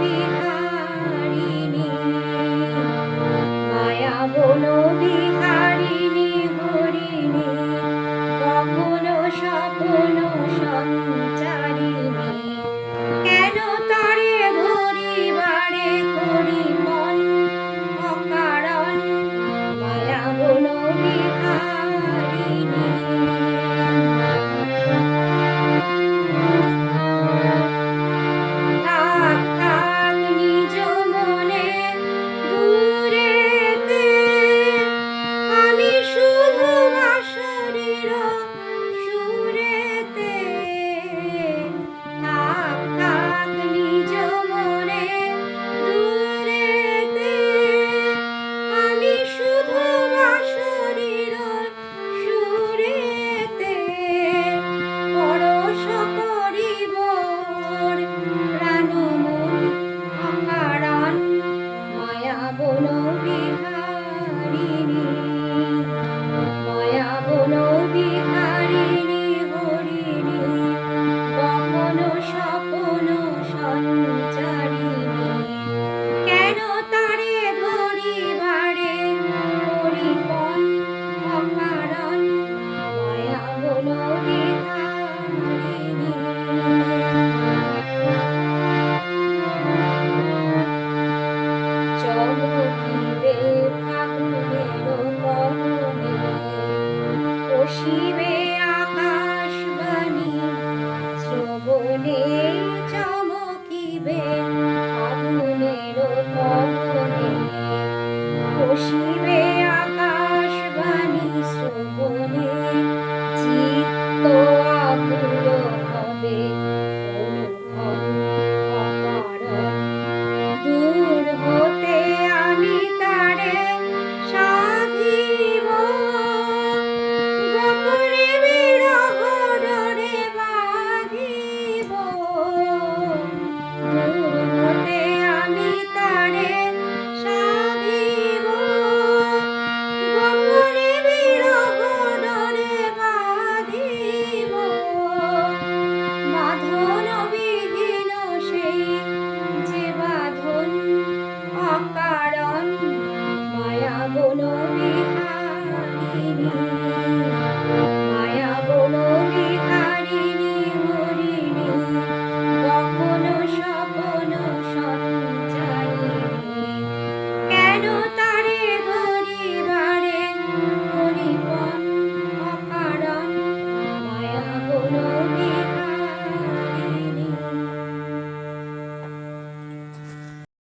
বিহারিণী মায়া বন বিহারিণী হরিণী কখনো স্বপ্ন সন্ধ্যা ชีวิต